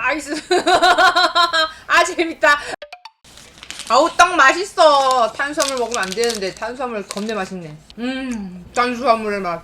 나이스. 아 재밌다. 아우 떡 맛있어. 탄수화물 먹으면 안 되는데 탄수화물 겁내 맛있네. 음 탄수화물의 맛.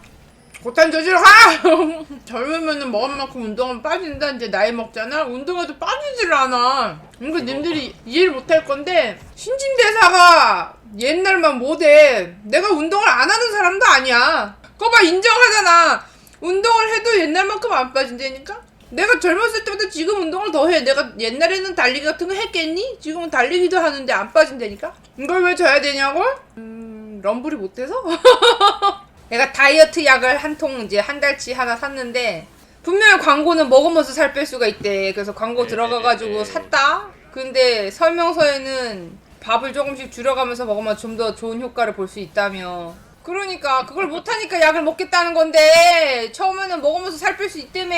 고탄 저질 하! 젊으면은 먹은 만큼 운동은 빠진다. 이제 나이 먹잖아. 운동해도 빠지질 않아. 이거 님들이 이해를 못할 건데 신진대사가 옛날만 못해. 내가 운동을 안 하는 사람도 아니야. 그거 봐 인정하잖아. 운동을 해도 옛날만큼 안 빠진다니까? 내가 젊었을 때보다 지금 운동을 더 해. 내가 옛날에는 달리기 같은 거 했겠니? 지금은 달리기도 하는데 안 빠진다니까? 이걸 왜 져야 되냐고? 음, 럼블이 못해서? 내가 다이어트 약을 한 통 이제 한 달치 하나 샀는데 분명히 광고는 먹으면서 살 뺄 수가 있대. 그래서 광고 네, 들어가가지고 네, 네. 샀다. 근데 설명서에는 밥을 조금씩 줄여가면서 먹으면 좀 더 좋은 효과를 볼 수 있다며. 그러니까 그걸 못하니까 약을 먹겠다는 건데 처음에는 먹으면서 살 뺄 수 있다며.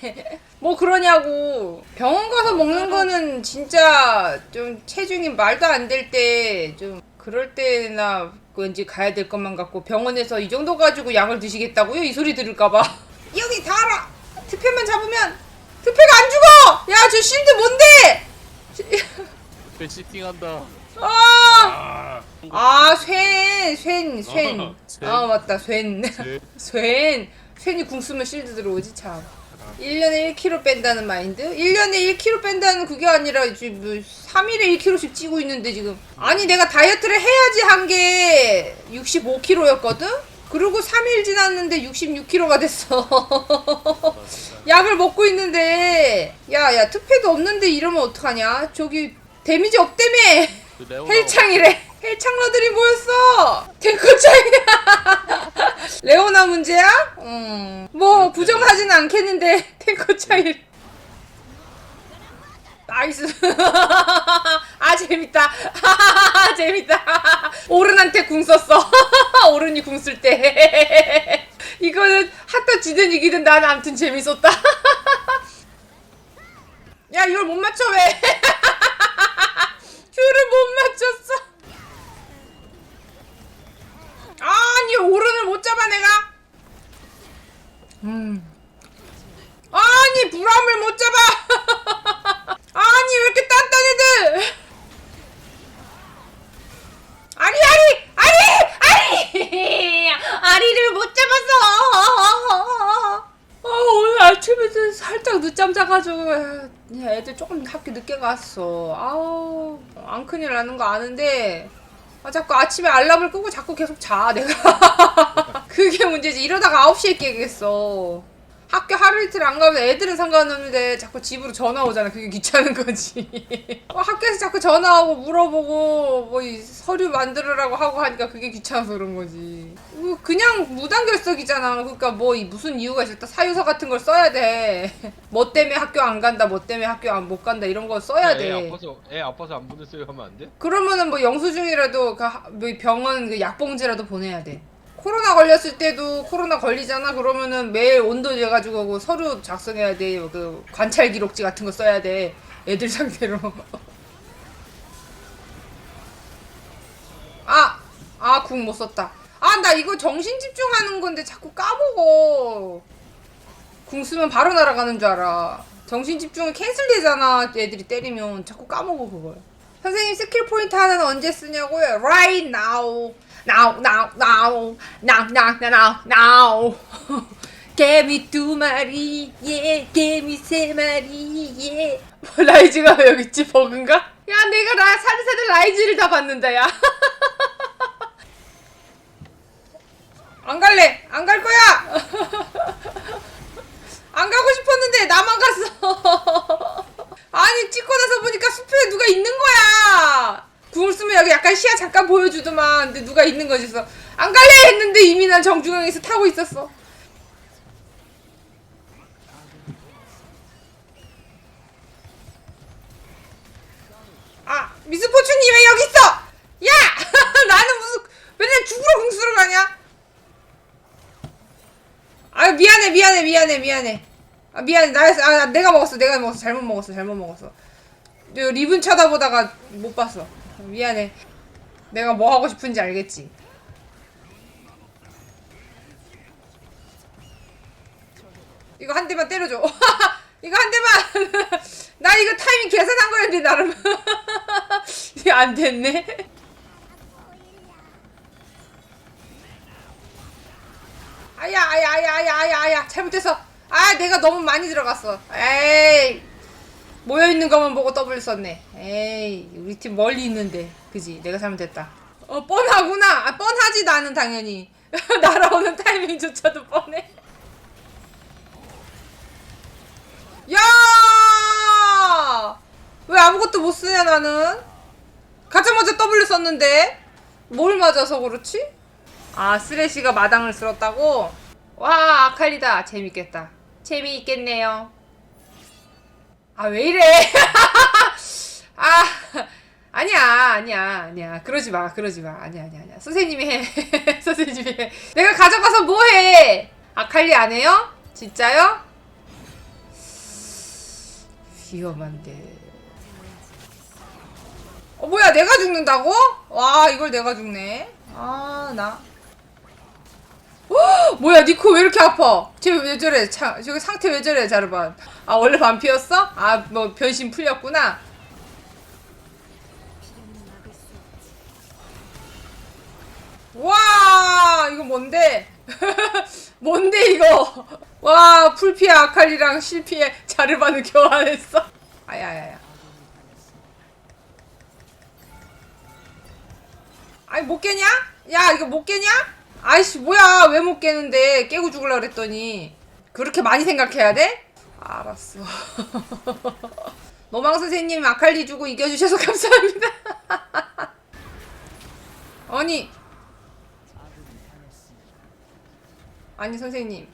뭐 그러냐고. 병원 가서 먹는 거는 진짜 좀 체중이 말도 안 될 때 좀 그럴 때나 왠지 가야 될 것만 같고 병원에서 이 정도 가지고 약을 드시겠다고요? 이 소리 들을까봐. 여기 다 알아. 특패만 잡으면 특패가 안 죽어. 야 저 실드 뭔데? 배 시팅한다. 아. 아, 아, 쇤, 쇤, 쇤. 어, 쇤. 아, 맞다, 쇤. 네. 쇤. 쇤이 궁 쓰면 실드 들어오지, 참. 1년에 1kg 뺀다는 마인드? 1년에 1kg 뺀다는 그게 아니라 지금 뭐 3일에 1kg씩 찌고 있는데 지금 아니 내가 다이어트를 해야지 한 게 65kg였거든? 그리고 3일 지났는데 66kg가 됐어 약을 먹고 있는데 야야 특패도 없는데 이러면 어떡하냐 저기 데미지 없다며 그 레오나 헬창이래. 헬창러들이 모였어. 탱커창이야. 레오나 문제야? 음. 뭐 부정하진 않겠는데 탱커창이. 나이스. 아 재밌다. 재밌다. 오른한테 궁 썼어. 오른이 궁 쓸 때. 이거는 하다 지든 이기든 난 아무튼 재밌었다. 야 이걸 못 맞춰 왜? 큐를 못 맞췄어. 아니 오른을 못 잡아 내가. 음. 아니 불암을 못 잡아. 아니 왜 이렇게 단단해들? 아니 아니 아니 아니 아리를 못 잡았어. 아 오늘 아침에 살짝 늦잠 자가지고 야, 애들 조금 학교 늦게 갔어. 아우 안 큰일 나는 거 아는데 아 자꾸 아침에 알람을 끄고 자꾸 계속 자 내가 그게 문제지 이러다가 9시에 깨겠어. 학교 하루 이틀 안 가면 애들은 상관없는데 자꾸 집으로 전화 오잖아. 그게 귀찮은 거지. 어, 학교에서 자꾸 전화하고 물어보고 뭐이 서류 만들으라고 하고 하니까 그게 귀찮아서 그런 거지. 이거 그냥 무단결석이잖아. 그러니까 뭐이 무슨 이유가 있을까? 사유서 같은 걸 써야 돼. 뭐 때문에 학교 안 간다. 뭐 때문에 학교 안 못 간다. 이런 거 써야 애 돼. 아파서 애 아파서 안 보냈어요 하면 안 돼? 그러면은 뭐 영수증이라도 그 하- 뭐 병원 그 약봉지라도 보내야 돼. 코로나 걸렸을 때도 코로나 걸리잖아. 그러면은 매일 온도 재가지고 그 서류 작성해야 돼. 그 관찰 기록지 같은 거 써야 돼. 애들 상대로. 아, 아, 궁 못 썼다. 아, 나 이거 정신 집중하는 건데 자꾸 까먹어. 궁 쓰면 바로 날아가는 줄 알아. 정신 집중이 캔슬되잖아. 애들이 때리면 자꾸 까먹어 그걸. 선생님 스킬 포인트 하나는 언제 쓰냐고요? Right now, now, now, now, now, now, now, now. 개미 두 마리, 예, 개미 세 마리, 예. 뭐, 라이즈가 여기 있지 버그인가? 야, 내가 나 사는 새들 라이즈를 다 받는다, 야. 안 갈래, 안 갈 거야. 안 가고 싶었는데 나만 갔어. 아니 찍고 나서 보니까 숲에 누가 있는 거야. 쓰면 여기 약간 시야 잠깐 보여주더만. 근데 누가 있는 거지. 그래서 안 갈래 했는데 이미 난 정중앙에서 타고 있었어. 아 미스포춘이 왜 여기 있어? 야 나는 무슨 맨날 죽으러 궁 쓰러 가냐? 아 미안해 미안해 미안해 미안해 아 미안해 나 아, 내가 먹었어 내가 먹었어 잘못 먹었어 잘못 먹었어 저 리븐 쳐다보다가 못 봤어 미안해 내가 뭐 하고 싶은지 알겠지 이거 한 대만 때려줘 이거 한 대만. 나 이거 타이밍 계산한 거였는데 나름. 안 됐네. 아야 아야 아야 아야 아야 아야 잘못했어. 아 내가 너무 많이 들어갔어. 에이 모여 있는 것만 보고 더블 썼네. 에이 우리 팀 멀리 있는데 그지? 내가 잘못했다. 어 뻔하구나. 아, 뻔하지 나는 당연히 날아오는 타이밍조차도 뻔해. 야! 왜 아무것도 못 쓰냐 나는? 가자마자 W 썼는데 뭘 맞아서 그렇지? 아 쓰레쉬가 마당을 쓸었다고? 와 아칼리다 재밌겠다 재미있겠네요 아 왜 이래 아 아니야 아니야 그러지 마 그러지 마 아니야 아니야 아니야 선생님이 해 선생님이 해 내가 가져가서 뭐 해 아칼리 안 해요? 진짜요? 위험한데 어 뭐야 내가 죽는다고? 와 이걸 내가 죽네 아나 뭐야 니코 왜 이렇게 아파? 쟤왜 저래? 차, 저기 상태 왜 저래 자르반? 아 원래 반피였어? 아 뭐 변신 풀렸구나. 와 이거 뭔데? 뭔데 이거? 와 풀피해 아칼리랑 실피해 자르반을 교환했어. 아야야야. 아니 못 깨냐? 야 이거 못 깨냐? 아이씨 뭐야 왜 못 깨는데 깨고 죽으려 그랬더니 그렇게 많이 생각해야 돼? 알았어 노망 선생님 아칼리 주고 이겨주셔서 감사합니다 아니 아니 선생님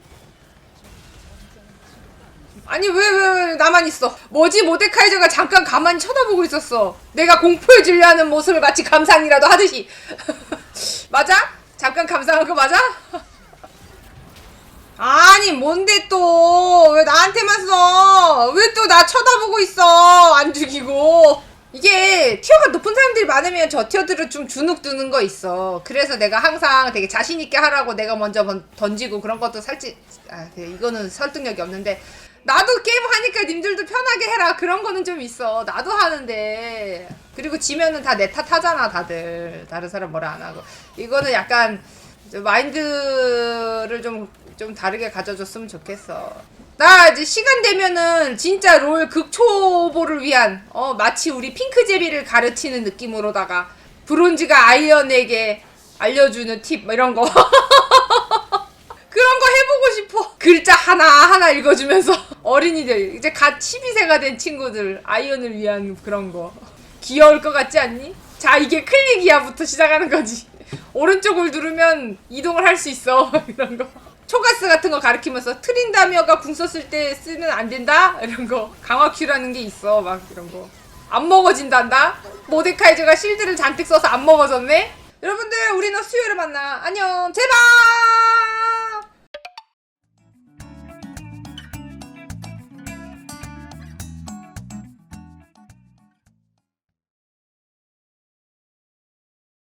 아니 왜 왜 왜 나만 있어 뭐지 모데카이저가 잠깐 가만히 쳐다보고 있었어 내가 공포에 질려하는 모습을 마치 감상이라도 하듯이 맞아? 잠깐 감상한 거 맞아? 아니 뭔데 또 왜 나한테만 써? 왜 또 나 쳐다보고 있어? 안 죽이고 이게 티어가 높은 사람들이 많으면 저 티어들은 좀 주눅 드는 거 있어. 그래서 내가 항상 되게 자신 있게 하라고 내가 먼저 번- 던지고 그런 것도 살지 아 그, 이거는 설득력이 없는데 나도 게임 하니까 님들도 편하게 해라 그런 거는 좀 있어. 나도 하는데 그리고 지면은 다 내 탓하잖아 다들 다른 사람 뭐라 안 하고 이거는 약간 저 마인드를 좀, 좀 다르게 가져줬으면 좋겠어. 나 이제 시간 되면은 진짜 롤 극초보를 위한, 어, 마치 우리 핑크제비를 가르치는 느낌으로다가 브론즈가 아이언에게 알려주는 팁, 뭐 이런 거. 그런 거 해보고 싶어. 글자 하나하나 읽어주면서. 어린이들, 이제 갓 12세가 된 친구들, 아이언을 위한 그런 거. 귀여울 것 같지 않니? 자, 이게 클릭이야부터 시작하는 거지. 오른쪽을 누르면 이동을 할 수 있어. 이런 거. 초가스 같은 거 가리키면서 트린다미어가 궁 썼을 때 쓰면 안 된다? 이런 거. 강화 큐라는 게 있어. 막 이런 거. 안 먹어진단다? 모데카이저가 실드를 잔뜩 써서 안 먹어졌네? 여러분들, 우리는 수요일에 만나. 안녕. 제발!